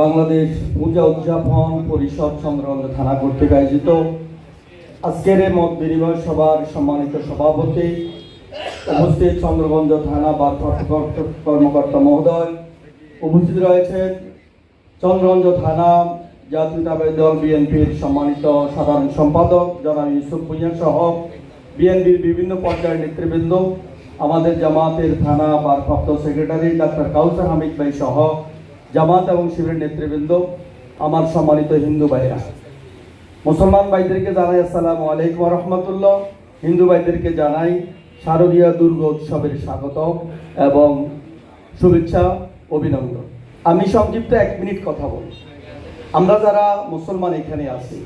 বাংলাদেশ পূজা উদযাপন পরিষদ চন্দ্রগঞ্জ থানা কর্তৃক আয়োজিত আজকের মত বিনিময় সভার সম্মানিত সভাপতি উপস্থিত চন্দ্রগঞ্জ থানা বা কর্মকর্তা মহোদয় উপস্থিত রয়েছেন। চন্দ্রগঞ্জ থানা জাতীয়তাবাদী দল বিএনপির সম্মানিত সাধারণ সম্পাদক জনাব ইউসুফ ভুইয়া সহ বিএনপির বিভিন্ন পর্যায়ের নেতৃবৃন্দ আমাদের জামাতের থানা ভারপ্রাপ্ত সেক্রেটারি ডাক্তার কাউসার হামিদ ভাই সহ জামাত এবং শিবিরের নেতৃবৃন্দ, আমার সম্মানিত হিন্দু ভাইরা মুসলমান ভাইদেরকে জানাই আসসালামু আলাইকুম রহমতুল্লাহ। হিন্দু ভাইদেরকে জানাই শারদীয় দুর্গা উৎসবের স্বাগত এবং শুভেচ্ছা, অভিনন্দন। আমি সংক্ষিপ্ত এক মিনিট কথা বলি। আমরা যারা মুসলমান এখানে আছি,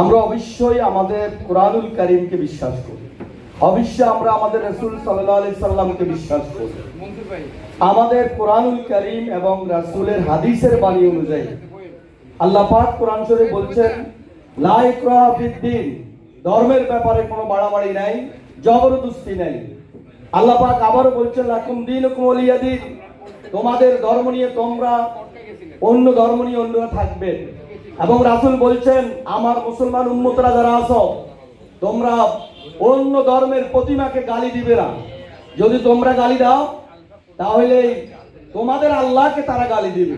আমরা অবশ্যই আমাদের কোরআনুল করিমকে বিশ্বাস করি। অবশ্যই আমরা আমাদের রসুল সাল্লাহ আলি সাল্লামকে বিশ্বাস করি। আমাদের কোরআনুল করিম এবং রাসূলের হাদিসের বাণী অনুযায়ী। আল্লাহ পাক কোরআন শরীফ বলছেন লা ইকরাহা ফিদ্দিন ধর্মের ব্যাপারে কোনো বাড়াবাড়ি নাই জবরদস্তি নাই। আল্লাহ পাক আবারও বলছেন লাকুম দিন তোমাদের ধর্ম নিয়ে তোমরা অন্য ধর্ম নিয়ে অন্যরা থাকবে। এবং রাসূল বলছেন আমার মুসলমান উম্মতরা যারা আছো তোমরা অন্য ধর্মের প্রতিমাকে গালি দিবে না। যদি তোমরা গালি দাও, তাহলে তোমাদের আল্লাহকে তারা গালি দিবে।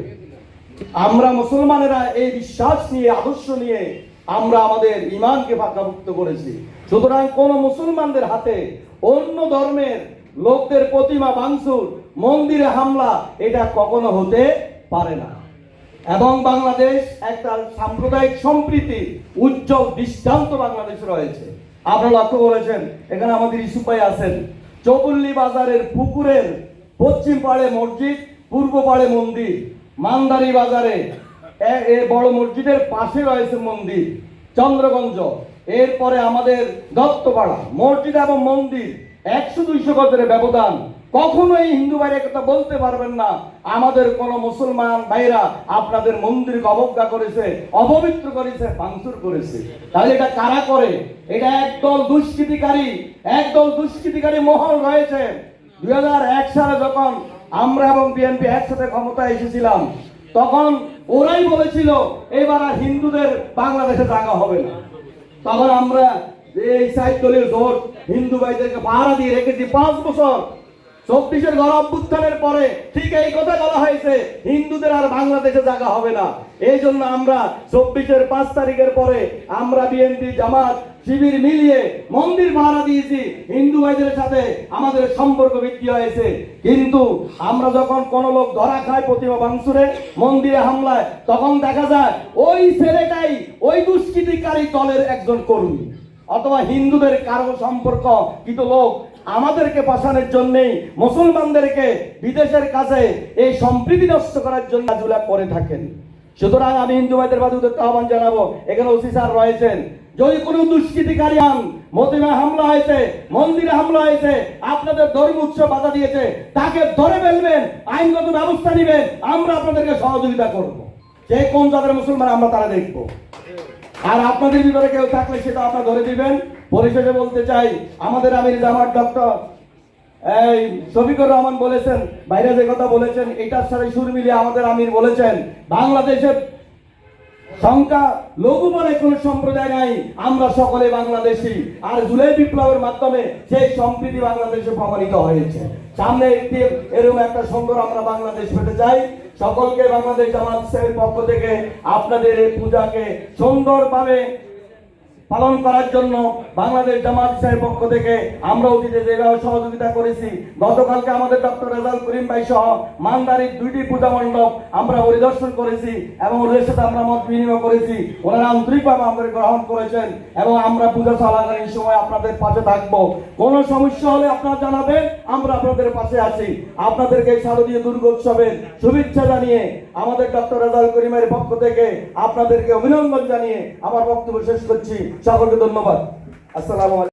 আমরা মুসলমানেরা এই বিশ্বাস নিয়ে, আদর্শ নিয়ে আমরা আমাদের ইমানকে ফাঁকাভুক্ত করেছি। সুতরাং কোন মুসলমানদের হাতে অন্য ধর্মের লোকদের প্রতিমা ভাঙচুর মন্দিরে হামলা, এটা কখনো হতে পারে না। এবং বাংলাদেশ একটা সাম্প্রদায়িক সম্প্রীতি, উজ্জ্বল দৃষ্টান্ত বাংলাদেশ রয়েছে। আপনারা লক্ষ্য করেছেন, এখানে আমাদের ভাই আছেন। চৌপল্লী বাজারের পুকুরের পশ্চিম পাড়ে মসজিদ, পূর্ব পাড়ে মন্দির। মান্দারি বাজারে এ বড় মসজিদের পাশে রয়েছে মন্দির, চন্দ্রগঞ্জ। এরপরে আমাদের দত্তপাড়া, মসজিদ এবং মন্দির। একশো দুইশো গজের ব্যবধান। কখনোই হিন্দু ভাইরা কথা বলতে পারবেন না। আমাদের কোন মুসলমান ভাইরা আপনাদের মন্দিরকে অবজ্ঞা করেছে, অপবিত্র করেছে, ভাঙচুর করেছে। তাহলে এটা কারা করে? এটা একদল দুষ্কৃতিকারী একদল দুষ্কৃতিকারী মহল রয়েছে। দুই হাজার এক সালে যখন আমরা এবং বিএনপি একসাথে ক্ষমতায় এসেছিলাম, তখন ওরাই বলেছিল, এবার আর হিন্দুদের বাংলাদেশে জায়গা হবে না। তখন আমরা এই সাইড দলীয় জোট হিন্দু ভাইদেরকে পাহারা দিয়ে রেখেছি পাঁচ বছর। চব্বিশের গণ অভ্যুত্থানের পরে ঠিক এই কথা বলা হয়েছে, হিন্দুদের আর বাংলাদেশে জায়গা হবে না। এই জন্য আমরা চব্বিশের পাঁচ তারিখের পরে আমরা বিএনপি, জামাত, শিবির মিলিয়ে মন্দির ভাড়া দিয়েছি। হিন্দু ভাইদের সাথে আমাদের সম্পর্ক বৃদ্ধি হয়েছে। কিন্তু আমরা যখন কোন লোক ধরা খায় প্রতিমা ভাঙচুরে, মন্দিরে হামলায়, তখন দেখা যায় ওই ছেলেটাই ওই দুষ্কৃতিকারী দলের একজন কর্মী। অথবা হিন্দুদের কারও সম্পর্ক, কিন্তু লোক আমাদেরকে পাঠানোর জন্যই মুসলমানদেরকে বিদেশের কাছে এই সম্প্রীতি নষ্ট করার জন্য কাজগুলা করে থাকেন। সুতরাং আমি হিন্দু ভাইদের বাদে উদ্যোক্তা আহ্বান জানাব, এখানে ওসি স্যার রয়েছেন। যদি কোনো দুষ্কৃতিকারী আন মতিমা হামলা হয়েছে, মন্দিরে হামলা হয়েছে, আপনাদের ধর্ম উৎসব বাধা দিয়েছে, তাকে ধরে ফেলবেন, আইনগত ব্যবস্থা নেবেন, আমরা আপনাদেরকে সহযোগিতা করব। যে কোন জাতের মুসলমান আমরা তারা দেখব। আর আপনাদের ভিতরে কেউ থাকলে সেটা আপনারা ধরে দিবেন। পরিশেষে বলতে চাই, আমাদের আমির জামাত ডক্টর, এই শফিকুর রহমান বলেছেন, বাইরে যে কথা বলেছেন, এটার সাথে সুর মিলিয়ে আমাদের আমির বলেছেন বাংলাদেশে সংখ্যা লঘু বলে কোন সম্প্রদায় নাই। আমরা সকলে বাংলাদেশি। আর জুলাই বিপ্লবের মাধ্যমে সেই সম্প্রীতি বাংলাদেশে প্রমাণিত হয়েছে। সামনে একটি এরকম একটা সুন্দর আমরা বাংলাদেশ পেতে চাই। সকলকে বাংলাদেশ জামাত পক্ষ থেকে আপনাদের এই পূজাকে সুন্দরভাবে পালন করার জন্য বাংলাদেশ জামাত ইসলামের পক্ষ থেকে আমরা অতীতে যেভাবে সহযোগিতা করেছি, গতকালকে আমাদের ডক্টর রেজাল করিম ভাই সহ মানদারির দুইটি পূজা মণ্ডপ আমরা পরিদর্শন করেছি এবং ওদের সাথে আমরা মত বিনিময় করেছি। ওনারা আন্তরিকভাবে আমাদের গ্রহণ করেছেন এবং আমরা পূজা চলাকালীন সময় আপনাদের পাশে থাকব। কোনো সমস্যা হলে আপনারা জানাবেন, আমরা আপনাদের পাশে আছি। আপনাদেরকে শারদীয় দুর্গোৎসবের শুভেচ্ছা জানিয়ে আমাদের ডক্টর রেজাল করিমের পক্ষ থেকে আপনাদেরকে অভিনন্দন জানিয়ে আমার বক্তব্য শেষ করছি। সকলকে ধন্যবাদ। আসসালামু